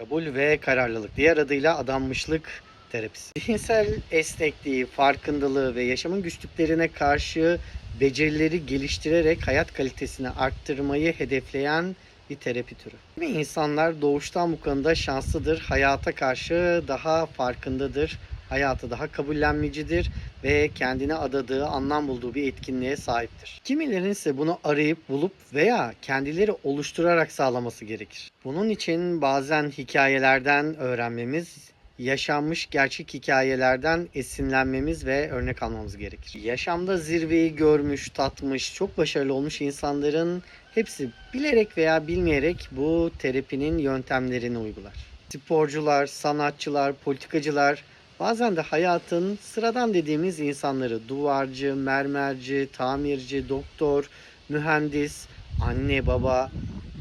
Kabul ve kararlılık. Diğer adıyla adanmışlık terapisi. Zihinsel esnekliği, farkındalığı ve yaşamın güçlüklerine karşı becerileri geliştirerek hayat kalitesini arttırmayı hedefleyen bir terapi türü. Ve insanlar doğuştan bu konuda şanslıdır. Hayata karşı daha farkındadır. Hayatı daha kabullenmecidir ve kendine adadığı, anlam bulduğu bir etkinliğe sahiptir. Kimilerin ise bunu arayıp bulup veya kendileri oluşturarak sağlaması gerekir. Bunun için bazen hikayelerden öğrenmemiz, yaşanmış gerçek hikayelerden esinlenmemiz ve örnek almamız gerekir. Yaşamda zirveyi görmüş, tatmış, çok başarılı olmuş insanların hepsi bilerek veya bilmeyerek bu terapinin yöntemlerini uygular. Sporcular, sanatçılar, politikacılar bazen de hayatın sıradan dediğimiz insanları duvarcı, mermerci, tamirci, doktor, mühendis, anne, baba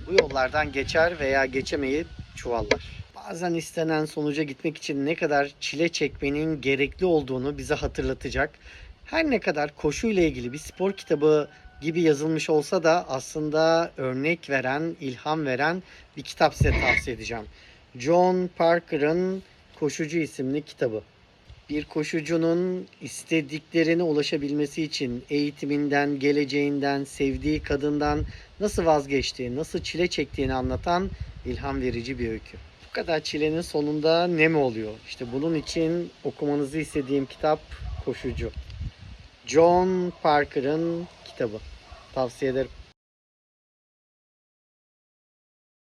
bu yollardan geçer veya geçemeyi çuvallar. Bazen istenen sonuca gitmek için ne kadar çile çekmenin gerekli olduğunu bize hatırlatacak. Her ne kadar koşuyla ilgili bir spor kitabı gibi yazılmış olsa da aslında örnek veren, ilham veren bir kitap size tavsiye edeceğim. John Parker'ın Koşucu isimli kitabı. Bir koşucunun istediklerine ulaşabilmesi için eğitiminden, geleceğinden, sevdiği kadından nasıl vazgeçtiği, nasıl çile çektiğini anlatan ilham verici bir öykü. Bu kadar çilenin sonunda ne mi oluyor? İşte bunun için okumanızı istediğim kitap Koşucu. John Parker'ın kitabı. Tavsiye ederim.